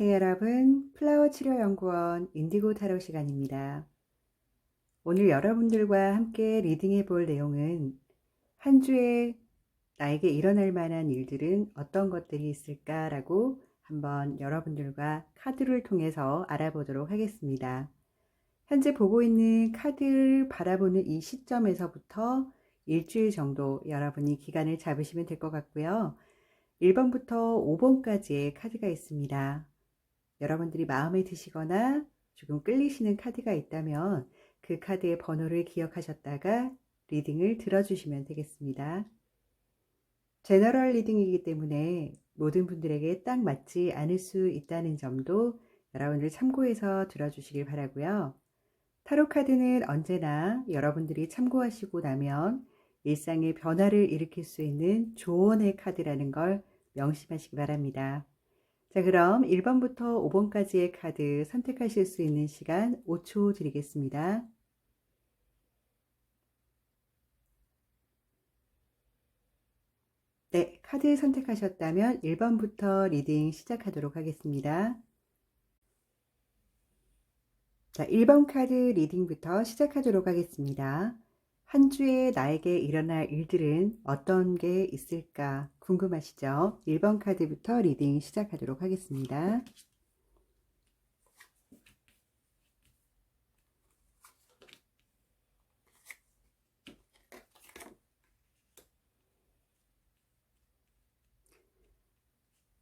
안녕하세요 여러분 플라워 치료 연구원 인디고 타로 시간입니다. 오늘 여러분들과 함께 리딩해 볼 내용은 한 주에 나에게 일어날 만한 일들은 어떤 것들이 있을까라고 한번 여러분들과 카드를 통해서 알아보도록 하겠습니다. 현재 보고 있는 카드를 바라보는 이 시점에서부터 일주일 정도 여러분이 기간을 잡으시면 될 것 같고요. 1번부터 5번까지의 카드가 있습니다. 여러분들이 마음에 드시거나 조금 끌리시는 카드가 있다면 그 카드의 번호를 기억하셨다가 리딩을 들어주시면 되겠습니다. 제너럴 리딩이기 때문에 모든 분들에게 딱 맞지 않을 수 있다는 점도 여러분들 참고해서 들어주시길 바라고요. 타로 카드는 언제나 여러분들이 참고하시고 나면 일상의 변화를 일으킬 수 있는 조언의 카드라는 걸 명심하시기 바랍니다. 자, 그럼 1번부터 5번까지의 카드 선택하실 수 있는 시간 5초 드리겠습니다. 네, 카드 선택하셨다면 1번부터 리딩 시작하도록 하겠습니다. 자, 1번 카드 리딩부터 시작하도록 하겠습니다. 한 주에 나에게 일어날 일들은 어떤 게 있을까 궁금하시죠? 1번 카드부터 리딩 시작하도록 하겠습니다.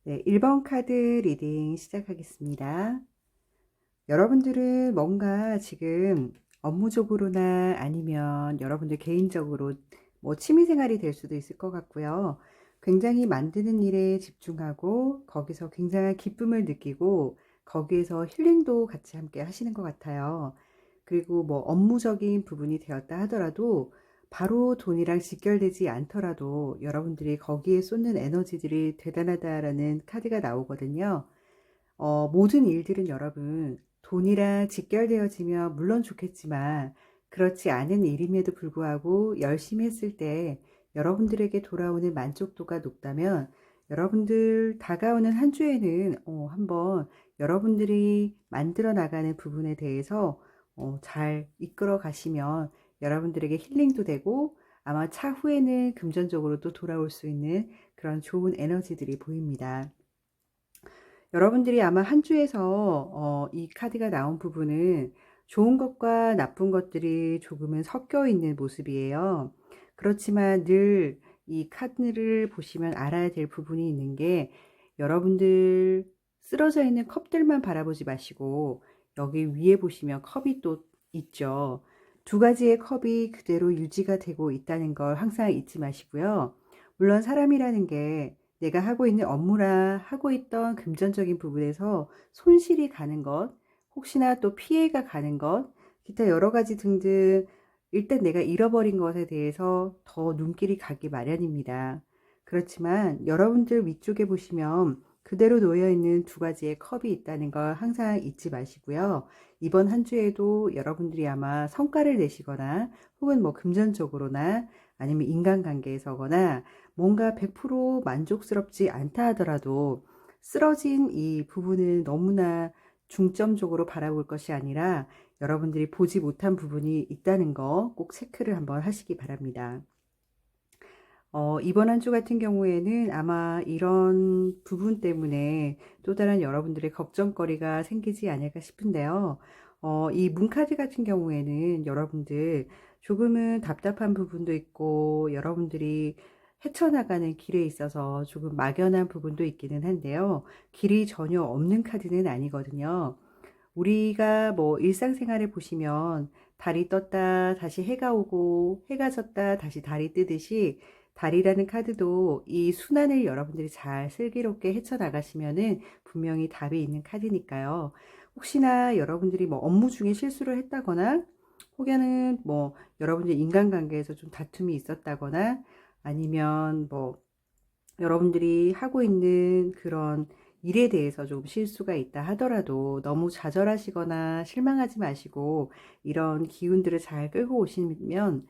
네, 1번 카드 리딩 시작하겠습니다. 여러분들은 뭔가 지금 업무적으로나 아니면 여러분들 개인적으로 뭐 취미생활이 될 수도 있을 것 같고요. 굉장히 만드는 일에 집중하고 거기서 굉장한 기쁨을 느끼고 거기에서 힐링도 같이 함께 하시는 것 같아요. 그리고 뭐 업무적인 부분이 되었다 하더라도 바로 돈이랑 직결되지 않더라도 여러분들이 거기에 쏟는 에너지들이 대단하다라는 카드가 나오거든요. 어, 모든 일들은 여러분 돈이랑 직결되어지면 물론 좋겠지만 그렇지 않은 일임에도 불구하고 열심히 했을 때 여러분들에게 돌아오는 만족도가 높다면 여러분들 다가오는 한 주에는 어, 한번 여러분들이 만들어 나가는 부분에 대해서 어, 잘 이끌어 가시면 여러분들에게 힐링도 되고 아마 차후에는 금전적으로 또 돌아올 수 있는 그런 좋은 에너지들이 보입니다. 여러분들이 아마 한 주에서 어, 이 카드가 나온 부분은 좋은 것과 나쁜 것들이 조금은 섞여 있는 모습이에요. 그렇지만 늘 이 카드를 보시면 알아야 될 부분이 있는 게 여러분들 쓰러져 있는 컵들만 바라보지 마시고 여기 위에 보시면 컵이 또 있죠. 두 가지의 컵이 그대로 유지가 되고 있다는 걸 항상 잊지 마시고요. 물론 사람이라는 게 내가 하고 있는 업무라 하고 있던 금전적인 부분에서 손실이 가는 것, 혹시나 또 피해가 가는 것, 기타 여러 가지 등등 일단 내가 잃어버린 것에 대해서 더 눈길이 가기 마련입니다. 그렇지만 여러분들 위쪽에 보시면 그대로 놓여 있는 두 가지의 컵이 있다는 걸 항상 잊지 마시고요. 이번 한 주에도 여러분들이 아마 성과를 내시거나 혹은 뭐 금전적으로나 아니면 인간관계에서거나 뭔가 100% 만족스럽지 않다 하더라도 쓰러진 이 부분을 너무나 중점적으로 바라볼 것이 아니라 여러분들이 보지 못한 부분이 있다는 거 꼭 체크를 한번 하시기 바랍니다. 어, 이번 한 주 같은 경우에는 아마 이런 부분 때문에 또 다른 여러분들의 걱정거리가 생기지 않을까 싶은데요. 어, 이 문카드 같은 경우에는 여러분들 조금은 답답한 부분도 있고 여러분들이 헤쳐나가는 길에 있어서 조금 막연한 부분도 있기는 한데요. 길이 전혀 없는 카드는 아니거든요. 우리가 뭐 일상생활을 보시면 달이 떴다 다시 해가 오고 해가 졌다 다시 달이 뜨듯이 달이라는 카드도 이 순환을 여러분들이 잘 슬기롭게 헤쳐나가시면은 분명히 답이 있는 카드니까요. 혹시나 여러분들이 뭐 업무 중에 실수를 했다거나 혹여는 뭐 여러분들 인간관계에서 좀 다툼이 있었다거나 아니면 뭐 여러분들이 하고 있는 그런 일에 대해서 좀 실수가 있다 하더라도 너무 좌절하시거나 실망하지 마시고 이런 기운들을 잘 끌고 오시면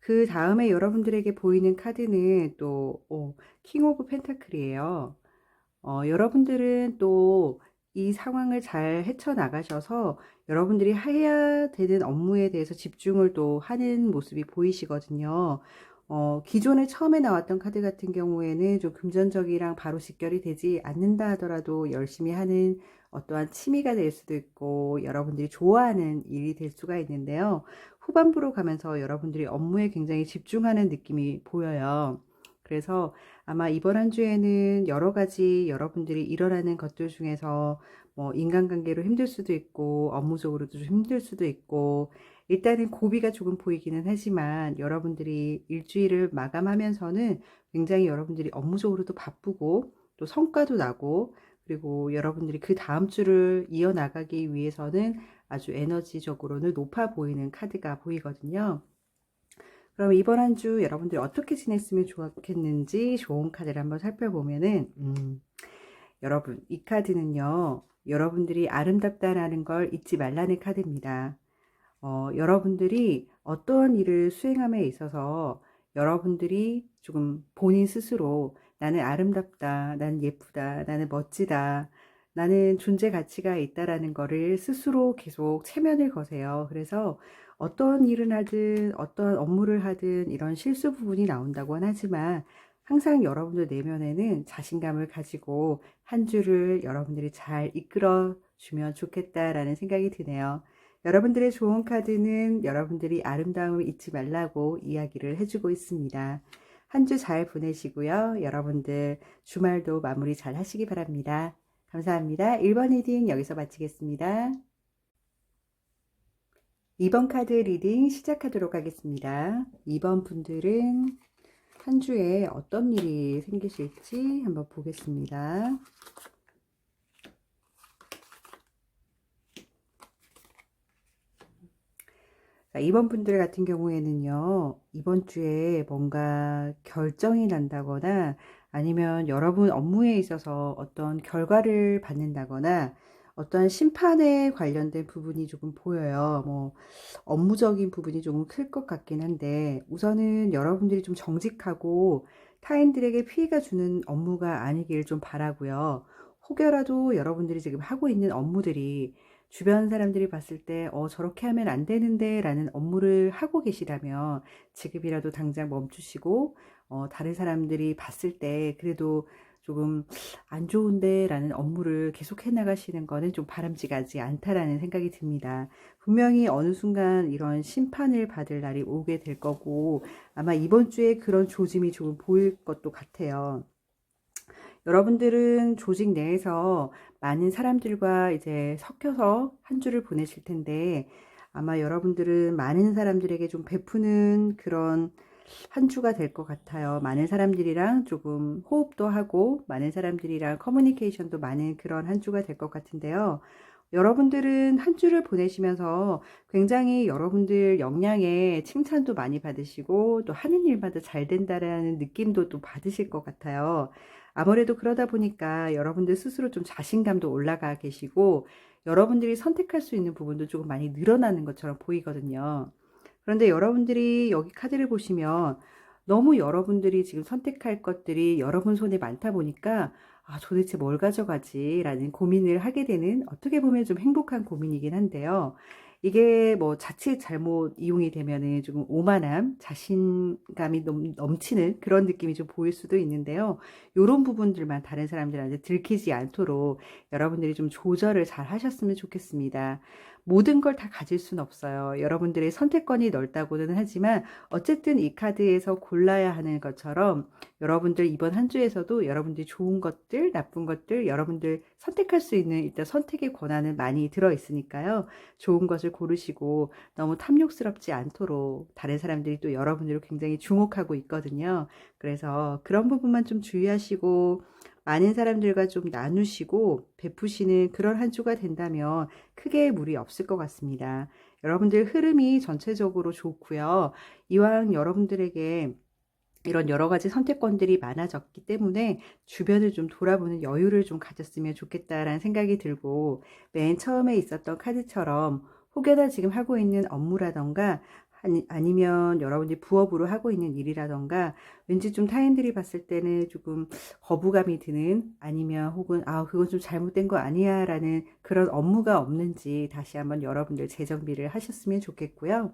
그 다음에 여러분들에게 보이는 카드는 또킹 오브 펜타클이에요. 어, 여러분들은 또 이 상황을 잘 헤쳐나가셔서 여러분들이 해야 되는 업무에 대해서 집중을 또 하는 모습이 보이시거든요. 어, 기존에 처음에 나왔던 카드 같은 경우에는 좀 금전적이랑 바로 직결이 되지 않는다 하더라도 열심히 하는 어떠한 취미가 될 수도 있고 여러분들이 좋아하는 일이 될 수가 있는데요. 후반부로 가면서 여러분들이 업무에 굉장히 집중하는 느낌이 보여요. 그래서 아마 이번 한 주에는 여러 가지 여러분들이 일어나는 것들 중에서 뭐 인간관계로 힘들 수도 있고 업무적으로도 좀 힘들 수도 있고 일단은 고비가 조금 보이기는 하지만 여러분들이 일주일을 마감하면서는 굉장히 여러분들이 업무적으로도 바쁘고 또 성과도 나고 그리고 여러분들이 그 다음 주를 이어나가기 위해서는 아주 에너지적으로는 높아 보이는 카드가 보이거든요. 그럼 이번 한 주 여러분들이 어떻게 지냈으면 좋겠는지 좋은 카드를 한번 살펴보면은, 음, 여러분, 이 카드는요, 여러분들이 아름답다라는 걸 잊지 말라는 카드입니다. 어, 여러분들이 어떠한 일을 수행함에 있어서 여러분들이 조금 본인 스스로 나는 아름답다, 나는 예쁘다, 나는 멋지다, 나는 존재 가치가 있다라는 거를 스스로 계속 체면을 거세요. 그래서 어떤 일을 하든 어떤 업무를 하든 이런 실수 부분이 나온다고는 하지만 항상 여러분들 내면에는 자신감을 가지고 한 주를 여러분들이 잘 이끌어 주면 좋겠다라는 생각이 드네요. 여러분들의 좋은 카드는 여러분들이 아름다움을 잊지 말라고 이야기를 해주고 있습니다. 한 주 잘 보내시고요. 여러분들 주말도 마무리 잘 하시기 바랍니다. 감사합니다. 1번 리딩 여기서 마치겠습니다. 2번 카드 리딩 시작하도록 하겠습니다. 2번 분들은 한 주에 어떤 일이 생기실지 한번 보겠습니다. 자, 이번 분들 같은 경우에는요, 이번 주에 뭔가 결정이 난다거나 아니면 여러분 업무에 있어서 어떤 결과를 받는다거나 어떠한 심판에 관련된 부분이 조금 보여요. 뭐, 업무적인 부분이 조금 클 것 같긴 한데, 우선은 여러분들이 좀 정직하고 타인들에게 피해가 주는 업무가 아니길 좀 바라고요. 혹여라도 여러분들이 지금 하고 있는 업무들이 주변 사람들이 봤을 때, 어, 저렇게 하면 안 되는데 라는 업무를 하고 계시다면 지금이라도 당장 멈추시고, 어, 다른 사람들이 봤을 때 그래도 조금 안 좋은데 라는 업무를 계속 해 나가시는 거는 좀 바람직하지 않다라는 생각이 듭니다. 분명히 어느 순간 이런 심판을 받을 날이 오게 될 거고 아마 이번 주에 그런 조짐이 조금 보일 것도 같아요. 여러분들은 조직 내에서 많은 사람들과 이제 섞여서 한 주를 보내실 텐데 아마 여러분들은 많은 사람들에게 좀 베푸는 그런 한 주가 될 것 같아요. 많은 사람들이랑 조금 호흡도 하고 많은 사람들이랑 커뮤니케이션도 많은 그런 한 주가 될 것 같은데요. 여러분들은 한 주를 보내시면서 굉장히 여러분들 역량에 칭찬도 많이 받으시고 또 하는 일마다 잘 된다라는 느낌도 또 받으실 것 같아요. 아무래도 그러다 보니까 여러분들 스스로 좀 자신감도 올라가 계시고 여러분들이 선택할 수 있는 부분도 조금 많이 늘어나는 것처럼 보이거든요. 그런데 여러분들이 여기 카드를 보시면 너무 여러분들이 지금 선택할 것들이 여러분 손에 많다 보니까 아, 도대체 뭘 가져가지? 라는 고민을 하게 되는 어떻게 보면 좀 행복한 고민이긴 한데요. 이게 뭐 자칫 잘못 이용이 되면은 조금 오만함, 자신감이 넘, 넘치는 그런 느낌이 좀 보일 수도 있는데요. 이런 부분들만 다른 사람들한테 들키지 않도록 여러분들이 좀 조절을 잘 하셨으면 좋겠습니다. 모든 걸 다 가질 수는 없어요. 여러분들의 선택권이 넓다고는 하지만 어쨌든 이 카드에서 골라야 하는 것처럼 여러분들 이번 한 주에서도 여러분들이 좋은 것들, 나쁜 것들, 여러분들 선택할 수 있는 일단 선택의 권한은 많이 들어 있으니까요. 좋은 것을 고르시고 너무 탐욕스럽지 않도록 다른 사람들이 또 여러분들을 굉장히 주목하고 있거든요. 그래서 그런 부분만 좀 주의하시고 많은 사람들과 좀 나누시고 베푸시는 그런 한 주가 된다면 크게 무리 없을 것 같습니다. 여러분들 흐름이 전체적으로 좋고요. 이왕 여러분들에게 이런 여러 가지 선택권들이 많아졌기 때문에 주변을 좀 돌아보는 여유를 좀 가졌으면 좋겠다라는 생각이 들고 맨 처음에 있었던 카드처럼 혹여나 지금 하고 있는 업무라던가 아니, 아니면 여러분들이 부업으로 하고 있는 일이라던가 왠지 좀 타인들이 봤을 때는 조금 거부감이 드는 아니면 혹은 아 그건 좀 잘못된 거 아니야 라는 그런 업무가 없는지 다시 한번 여러분들 재정비를 하셨으면 좋겠고요.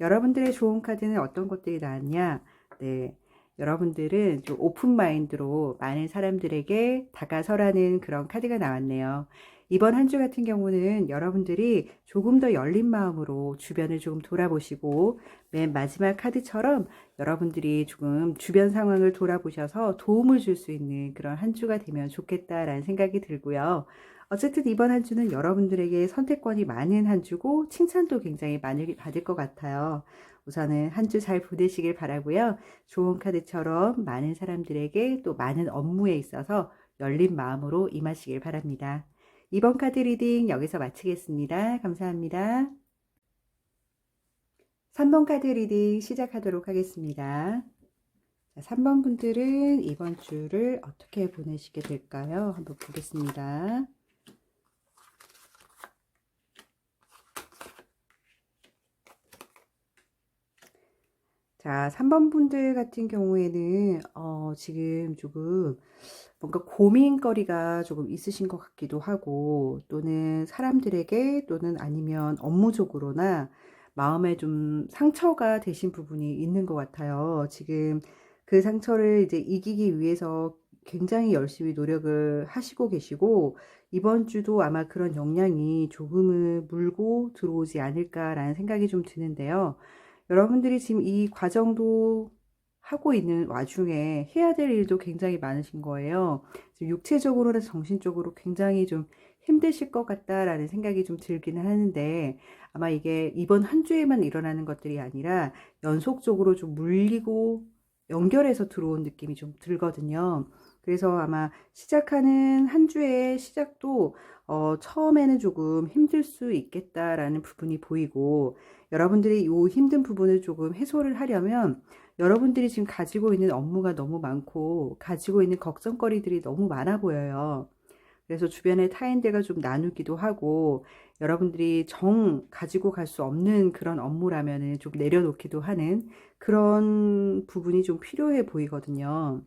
여러분들의 좋은 카드는 어떤 것들이 나왔냐? 네. 여러분들은 좀 오픈 마인드로 많은 사람들에게 다가서라는 그런 카드가 나왔네요. 이번 한 주 같은 경우는 여러분들이 조금 더 열린 마음으로 주변을 조금 돌아보시고 맨 마지막 카드처럼 여러분들이 조금 주변 상황을 돌아보셔서 도움을 줄 수 있는 그런 한 주가 되면 좋겠다라는 생각이 들고요. 어쨌든 이번 한 주는 여러분들에게 선택권이 많은 한 주고 칭찬도 굉장히 많이 받을 것 같아요. 우선은 한 주 잘 보내시길 바라고요. 좋은 카드처럼 많은 사람들에게 또 많은 업무에 있어서 열린 마음으로 임하시길 바랍니다. 이번 카드 리딩 여기서 마치겠습니다. 감사합니다. 3번 카드 리딩 시작하도록 하겠습니다. 3번 분들은 이번 주를 어떻게 보내시게 될까요? 한번 보겠습니다. 자, 3번 분들 같은 경우에는, 어, 지금 조금 뭔가 고민거리가 조금 있으신 것 같기도 하고, 또는 사람들에게, 또는 아니면 업무적으로나 마음에 좀 상처가 되신 부분이 있는 것 같아요. 지금 그 상처를 이제 이기기 위해서 굉장히 열심히 노력을 하시고 계시고, 이번 주도 아마 그런 역량이 조금은 물고 들어오지 않을까라는 생각이 좀 드는데요. 여러분들이 지금 이 과정도 하고 있는 와중에 해야 될 일도 굉장히 많으신 거예요. 육체적으로나 정신적으로 굉장히 좀 힘드실 것 같다라는 생각이 좀 들기는 하는데 아마 이게 이번 한 주에만 일어나는 것들이 아니라 연속적으로 좀 물리고 연결해서 들어온 느낌이 좀 들거든요. 그래서 아마 시작하는 한 주의 시작도 어, 처음에는 조금 힘들 수 있겠다라는 부분이 보이고 여러분들이 이 힘든 부분을 조금 해소를 하려면 여러분들이 지금 가지고 있는 업무가 너무 많고 가지고 있는 걱정거리들이 너무 많아 보여요. 그래서 주변의 타인들과 좀 나누기도 하고 여러분들이 정 가지고 갈 수 없는 그런 업무라면은 좀 내려놓기도 하는 그런 부분이 좀 필요해 보이거든요.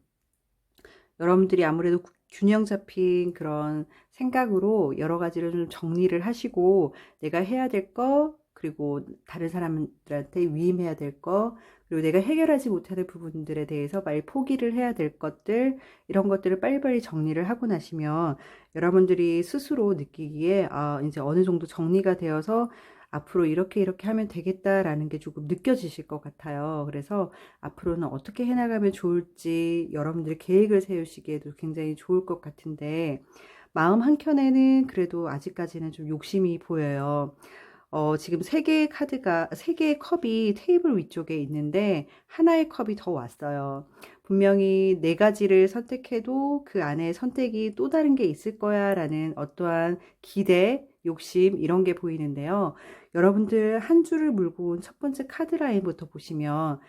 여러분들이 아무래도 균형 잡힌 그런 생각으로 여러 가지를 좀 정리를 하시고 내가 해야 될 거, 그리고 다른 사람들한테 위임해야 될 거, 그리고 내가 해결하지 못하는 부분들에 대해서 빨리 포기를 해야 될 것들, 이런 것들을 빨리빨리 정리를 하고 나시면 여러분들이 스스로 느끼기에, 아, 이제 어느 정도 정리가 되어서 앞으로 이렇게 이렇게 하면 되겠다라는 게 조금 느껴지실 것 같아요. 그래서 앞으로는 어떻게 해나가면 좋을지 여러분들의 계획을 세우시기에도 굉장히 좋을 것 같은데, 마음 한켠에는 그래도 아직까지는 좀 욕심이 보여요. 어, 지금 세 개의 카드가, 세 개의 컵이 테이블 위쪽에 있는데, 하나의 컵이 더 왔어요. 분명히 네 가지를 선택해도 그 안에 선택이 또 다른 게 있을 거야 라는 어떠한 기대, 욕심, 이런 게 보이는데요. 여러분들 한 줄을 물고 온 첫 번째 카드 라인부터 보시면,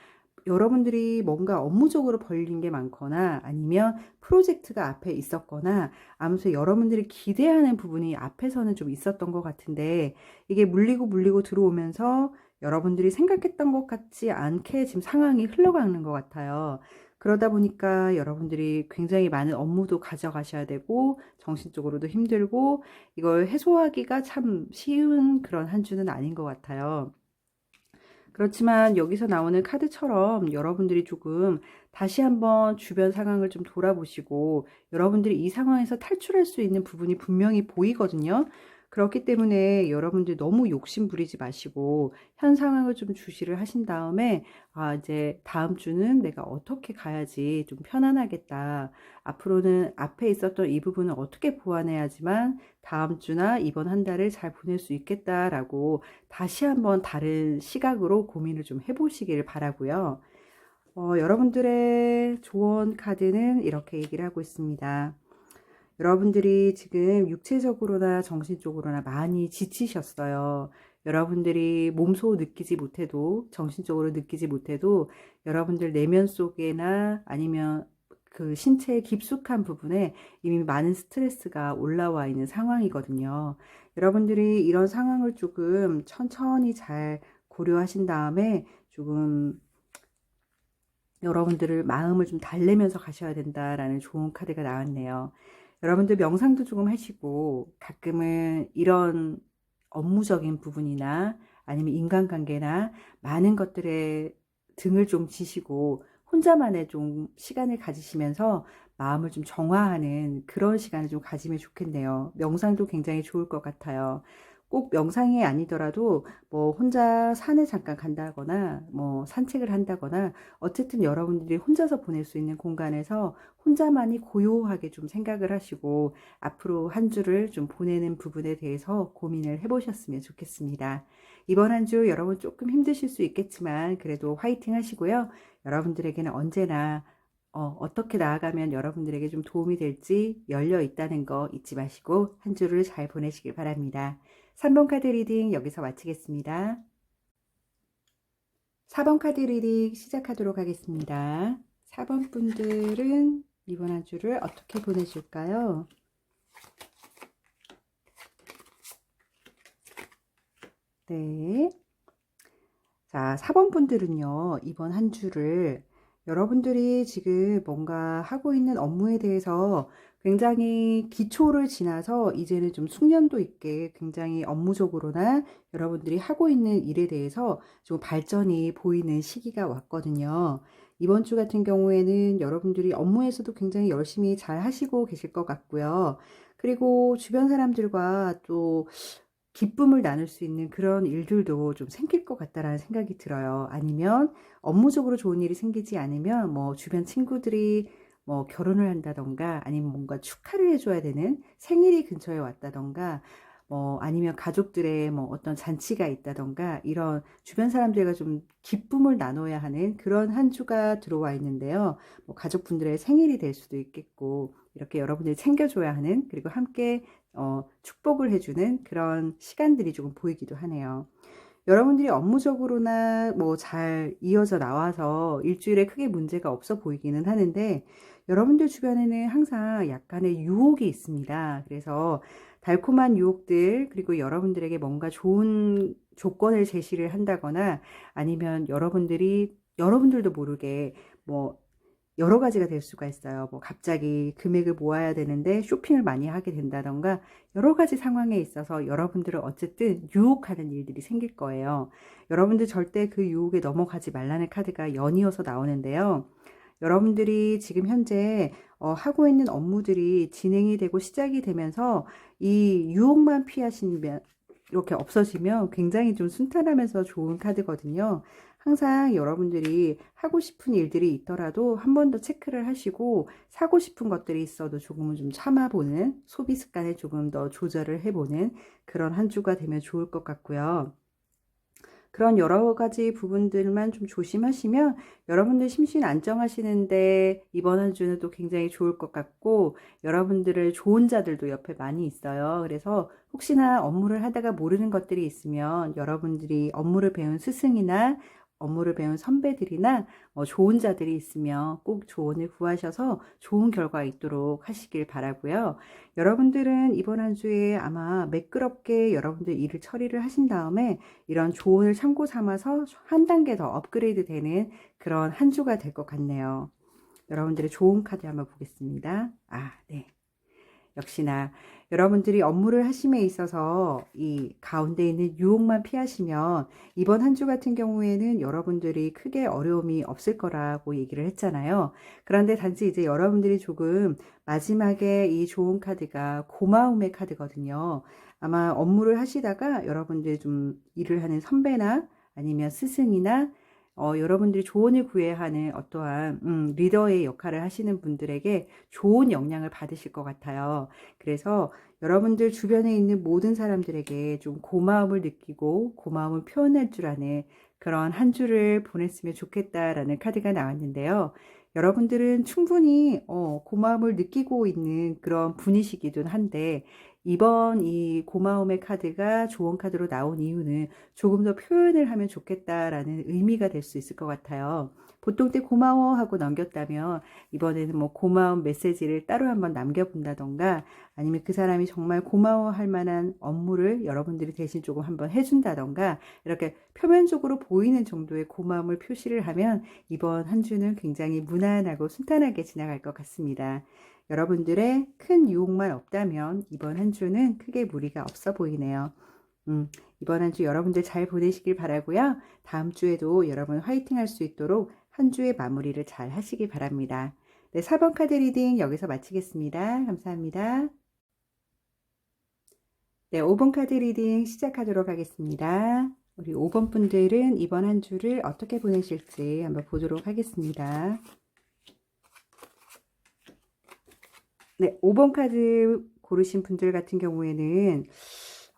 여러분들이 뭔가 업무적으로 벌린 게 많거나 아니면 프로젝트가 앞에 있었거나 아무튼 여러분들이 기대하는 부분이 앞에서는 좀 있었던 것 같은데 이게 물리고 물리고 들어오면서 여러분들이 생각했던 것 같지 않게 지금 상황이 흘러가는 것 같아요. 그러다 보니까 여러분들이 굉장히 많은 업무도 가져가셔야 되고 정신적으로도 힘들고 이걸 해소하기가 참 쉬운 그런 한 주는 아닌 것 같아요. 그렇지만 여기서 나오는 카드처럼 여러분들이 조금 다시 한번 주변 상황을 좀 돌아보시고 여러분들이 이 상황에서 탈출할 수 있는 부분이 분명히 보이거든요. 그렇기 때문에 여러분들 너무 욕심 부리지 마시고 현 상황을 좀 주시를 하신 다음에 아 이제 다음 주는 내가 어떻게 가야지 좀 편안하겠다. 앞으로는 앞에 있었던 이 부분을 어떻게 보완해야지만 다음 주나 이번 한 달을 잘 보낼 수 있겠다라고 다시 한번 다른 시각으로 고민을 좀 해보시길 바라고요. 어, 여러분들의 조언 카드는 이렇게 얘기를 하고 있습니다. 여러분들이 지금 육체적으로나 정신적으로나 많이 지치셨어요. 여러분들이 몸소 느끼지 못해도 정신적으로 느끼지 못해도 여러분들 내면 속에나 아니면 그 신체의 깊숙한 부분에 이미 많은 스트레스가 올라와 있는 상황이거든요. 여러분들이 이런 상황을 조금 천천히 잘 고려하신 다음에 조금 여러분들을 마음을 좀 달래면서 가셔야 된다라는 좋은 카드가 나왔네요. 여러분들 명상도 조금 하시고 가끔은 이런 업무적인 부분이나 아니면 인간관계나 많은 것들에 등을 좀 지시고 혼자만의 좀 시간을 가지시면서 마음을 좀 정화하는 그런 시간을 좀 가지면 좋겠네요. 명상도 굉장히 좋을 것 같아요. 꼭 명상이 아니더라도 뭐 혼자 산에 잠깐 간다거나 뭐 산책을 한다거나 어쨌든 여러분들이 혼자서 보낼 수 있는 공간에서 혼자만이 고요하게 좀 생각을 하시고 앞으로 한 주를 좀 보내는 부분에 대해서 고민을 해보셨으면 좋겠습니다. 이번 한 주 여러분 조금 힘드실 수 있겠지만 그래도 화이팅 하시고요. 여러분들에게는 언제나 어, 어떻게 나아가면 여러분들에게 좀 도움이 될지 열려 있다는 거 잊지 마시고 한 주를 잘 보내시길 바랍니다. 3번 카드 리딩 여기서 마치겠습니다. 4번 카드 리딩 시작하도록 하겠습니다. 4번 분들은 이번 한 주를 어떻게 보내실까요? 네. 자, 4번 분들은요, 이번 한 주를 여러분들이 지금 뭔가 하고 있는 업무에 대해서 굉장히 기초를 지나서 이제는 좀 숙련도 있게 굉장히 업무적으로나 여러분들이 하고 있는 일에 대해서 좀 발전이 보이는 시기가 왔거든요. 이번 주 같은 경우에는 여러분들이 업무에서도 굉장히 열심히 잘 하시고 계실 것 같고요. 그리고 주변 사람들과 또 기쁨을 나눌 수 있는 그런 일들도 좀 생길 것 같다라는 생각이 들어요. 아니면 업무적으로 좋은 일이 생기지 않으면 뭐 주변 친구들이 뭐 결혼을 한다던가 아니면 뭔가 축하를 해줘야 되는 생일이 근처에 왔다던가 뭐 아니면 가족들의 뭐 어떤 잔치가 있다던가 이런 주변 사람들과 좀 기쁨을 나눠야 하는 그런 한 주가 들어와 있는데요. 뭐 가족분들의 생일이 될 수도 있겠고 이렇게 여러분들이 챙겨줘야 하는 그리고 함께 어, 축복을 해주는 그런 시간들이 조금 보이기도 하네요. 여러분들이 업무적으로나 뭐 잘 이어져 나와서 일주일에 크게 문제가 없어 보이기는 하는데 여러분들 주변에는 항상 약간의 유혹이 있습니다. 그래서 달콤한 유혹들 그리고 여러분들에게 뭔가 좋은 조건을 제시를 한다거나 아니면 여러분들이 여러분들도 모르게 뭐 여러 가지가 될 수가 있어요. 뭐 갑자기 금액을 모아야 되는데 쇼핑을 많이 하게 된다던가 여러 가지 상황에 있어서 여러분들을 어쨌든 유혹하는 일들이 생길 거예요. 여러분들 절대 그 유혹에 넘어가지 말라는 카드가 연이어서 나오는데요. 여러분들이 지금 현재 어, 하고 있는 업무들이 진행이 되고 시작이 되면서 이 유혹만 피하시면 이렇게 없어지면 굉장히 좀 순탄하면서 좋은 카드거든요. 항상 여러분들이 하고 싶은 일들이 있더라도 한 번 더 체크를 하시고 사고 싶은 것들이 있어도 조금은 좀 참아보는 소비 습관을 조금 더 조절을 해보는 그런 한 주가 되면 좋을 것 같고요. 그런 여러 가지 부분들만 좀 조심하시면 여러분들 심신 안정하시는데 이번 한 주는 또 굉장히 좋을 것 같고 여러분들을 좋은 자들도 옆에 많이 있어요. 그래서 혹시나 업무를 하다가 모르는 것들이 있으면 여러분들이 업무를 배운 스승이나 업무를 배운 선배들이나 뭐 좋은 자들이 있으면 꼭 조언을 구하셔서 좋은 결과 있도록 하시길 바라고요. 여러분들은 이번 한 주에 아마 매끄럽게 여러분들 일을 처리를 하신 다음에 이런 조언을 참고 삼아서 한 단계 더 업그레이드 되는 그런 한 주가 될 것 같네요. 여러분들의 좋은 카드 한번 보겠습니다. 아, 네. 역시나 여러분들이 업무를 하심에 있어서 이 가운데 있는 유혹만 피하시면 이번 한 주 같은 경우에는 여러분들이 크게 어려움이 없을 거라고 얘기를 했잖아요. 그런데 단지 이제 여러분들이 조금 마지막에 이 좋은 카드가 고마움의 카드거든요. 아마 업무를 하시다가 여러분들이 좀 일을 하는 선배나 아니면 스승이나 어, 여러분들이 조언을 구해야 하는 어떠한 음, 리더의 역할을 하시는 분들에게 좋은 영향을 받으실 것 같아요. 그래서 여러분들 주변에 있는 모든 사람들에게 좀 고마움을 느끼고 고마움을 표현할 줄 아는 그런 한 주를 보냈으면 좋겠다라는 카드가 나왔는데요. 여러분들은 충분히 어, 고마움을 느끼고 있는 그런 분이시기도 한데 이번 이 고마움의 카드가 좋은 카드로 나온 이유는 조금 더 표현을 하면 좋겠다라는 의미가 될 수 있을 것 같아요. 보통 때 고마워 하고 넘겼다면 이번에는 뭐 고마운 메시지를 따로 한번 남겨본다던가 아니면 그 사람이 정말 고마워 할 만한 업무를 여러분들이 대신 조금 한번 해준다던가 이렇게 표면적으로 보이는 정도의 고마움을 표시를 하면 이번 한 주는 굉장히 무난하고 순탄하게 지나갈 것 같습니다. 여러분들의 큰 유혹만 없다면 이번 한 주는 크게 무리가 없어 보이네요. 음, 이번 한 주 여러분들 잘 보내시길 바라고요. 다음 주에도 여러분 화이팅 할 수 있도록 한 주의 마무리를 잘 하시기 바랍니다. 네, 4번 카드 리딩 여기서 마치겠습니다. 감사합니다. 네, 5번 카드 리딩 시작하도록 하겠습니다. 우리 5번 분들은 이번 한 주를 어떻게 보내실지 한번 보도록 하겠습니다. 네, 5번 카드 고르신 분들 같은 경우에는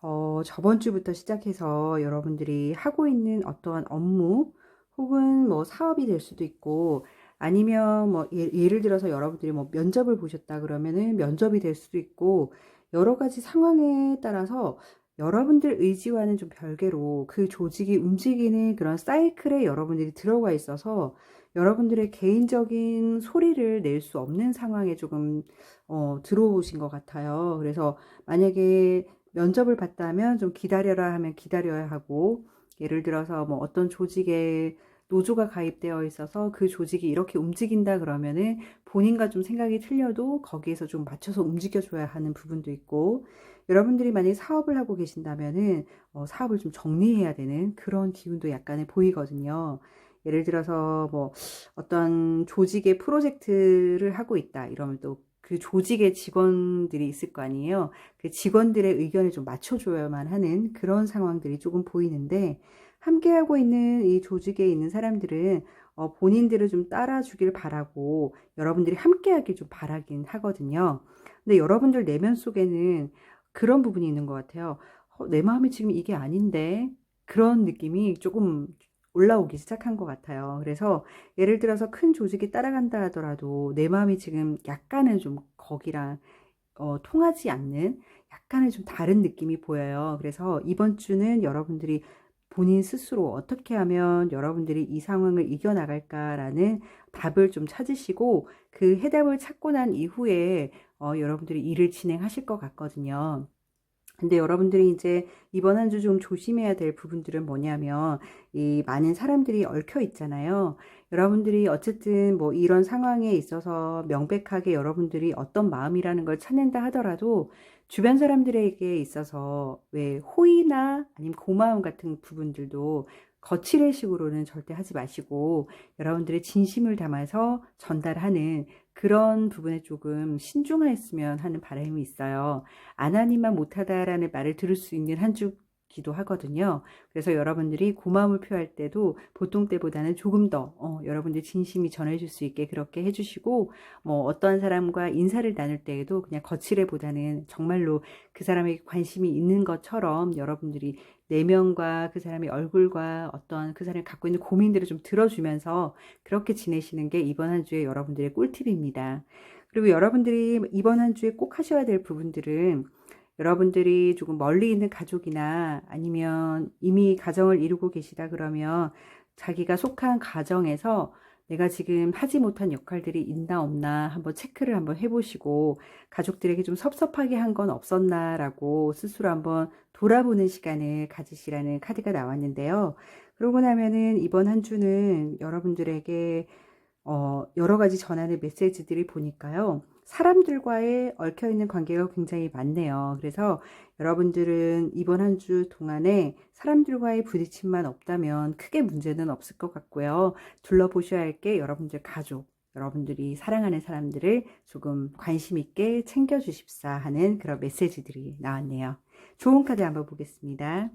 어, 저번 주부터 시작해서 여러분들이 하고 있는 어떠한 업무 혹은 뭐 사업이 될 수도 있고 아니면 뭐 예, 예를 들어서 여러분들이 뭐 면접을 보셨다 그러면은 면접이 될 수도 있고 여러 가지 상황에 따라서 여러분들 의지와는 좀 별개로 그 조직이 움직이는 그런 사이클에 여러분들이 들어가 있어서 여러분들의 개인적인 소리를 낼 수 없는 상황에 조금 어, 들어오신 것 같아요. 그래서 만약에 면접을 봤다면 좀 기다려라 하면 기다려야 하고 예를 들어서 뭐 어떤 조직에 노조가 가입되어 있어서 그 조직이 이렇게 움직인다 그러면은 본인과 좀 생각이 틀려도 거기에서 좀 맞춰서 움직여줘야 하는 부분도 있고 여러분들이 만약에 사업을 하고 계신다면은 어, 사업을 좀 정리해야 되는 그런 기운도 약간의 보이거든요. 예를 들어서 뭐 어떤 조직의 프로젝트를 하고 있다 이러면 또 그 조직의 직원들이 있을 거 아니에요. 그 직원들의 의견을 좀 맞춰줘야만 하는 그런 상황들이 조금 보이는데 함께하고 있는 이 조직에 있는 사람들은 어, 본인들을 좀 따라주길 바라고 여러분들이 함께하길 좀 바라긴 하거든요. 근데 여러분들 내면 속에는 그런 부분이 있는 것 같아요. 어, 내 마음이 지금 이게 아닌데 그런 느낌이 조금 올라오기 시작한 것 같아요. 그래서 예를 들어서 큰 조직이 따라간다 하더라도 내 마음이 지금 약간은 좀 거기랑 어, 통하지 않는 약간은 좀 다른 느낌이 보여요. 그래서 이번 주는 여러분들이 본인 스스로 어떻게 하면 여러분들이 이 상황을 이겨나갈까라는 답을 좀 찾으시고 그 해답을 찾고 난 이후에 어, 여러분들이 일을 진행하실 것 같거든요. 근데 여러분들이 이제 이번 한 주 좀 조심해야 될 부분들은 뭐냐면 이 많은 사람들이 얽혀 있잖아요. 여러분들이 어쨌든 뭐 이런 상황에 있어서 명백하게 여러분들이 어떤 마음이라는 걸 찾는다 하더라도 주변 사람들에게 있어서 왜 호의나 아니면 고마움 같은 부분들도 거칠의 식으로는 절대 하지 마시고 여러분들의 진심을 담아서 전달하는 그런 부분에 조금 신중하였으면 하는 바람이 있어요. 안 하니만 못하다라는 말을 들을 수 있는 한 주 기도 하거든요. 그래서 여러분들이 고마움을 표할 때도 보통 때보다는 조금 더 어, 여러분들 진심이 전해질 수 있게 그렇게 해주시고 뭐 어떠한 사람과 인사를 나눌 때에도 그냥 거칠애보다는 정말로 그 사람에게 관심이 있는 것처럼 여러분들이 내면과 그 사람의 얼굴과 어떠한 그 사람이 갖고 있는 고민들을 좀 들어주면서 그렇게 지내시는 게 이번 한 주에 여러분들의 꿀팁입니다. 그리고 여러분들이 이번 한 주에 꼭 하셔야 될 부분들은 여러분들이 조금 멀리 있는 가족이나 아니면 이미 가정을 이루고 계시다 그러면 자기가 속한 가정에서 내가 지금 하지 못한 역할들이 있나 없나 한번 체크를 한번 해보시고 가족들에게 좀 섭섭하게 한 건 없었나라고 스스로 한번 돌아보는 시간을 가지시라는 카드가 나왔는데요. 그러고 나면은 이번 한 주는 여러분들에게 어, 여러 가지 전하는 메시지들이 보니까요. 사람들과의 얽혀있는 관계가 굉장히 많네요. 그래서 여러분들은 이번 한 주 동안에 사람들과의 부딪힘만 없다면 크게 문제는 없을 것 같고요. 둘러보셔야 할 게 여러분들 가족, 여러분들이 사랑하는 사람들을 조금 관심 있게 챙겨주십사 하는 그런 메시지들이 나왔네요. 좋은 카드 한번 보겠습니다.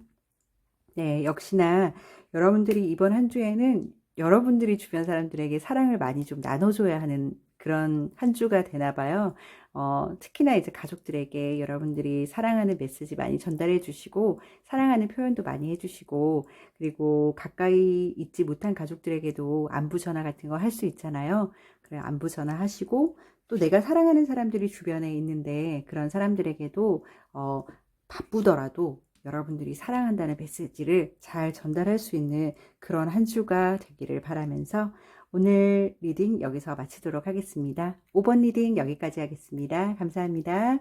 네, 역시나 여러분들이 이번 한 주에는 여러분들이 주변 사람들에게 사랑을 많이 좀 나눠줘야 하는 그런 한 주가 되나 봐요. 어, 특히나 이제 가족들에게 여러분들이 사랑하는 메시지 많이 전달해 주시고, 사랑하는 표현도 많이 해 주시고, 그리고 가까이 있지 못한 가족들에게도 안부 전화 같은 거 할 수 있잖아요. 그래, 안부 전화 하시고, 또 내가 사랑하는 사람들이 주변에 있는데, 그런 사람들에게도, 어, 바쁘더라도 여러분들이 사랑한다는 메시지를 잘 전달할 수 있는 그런 한 주가 되기를 바라면서 오늘 리딩 여기서 마치도록 하겠습니다. 5번 리딩 여기까지 하겠습니다. 감사합니다.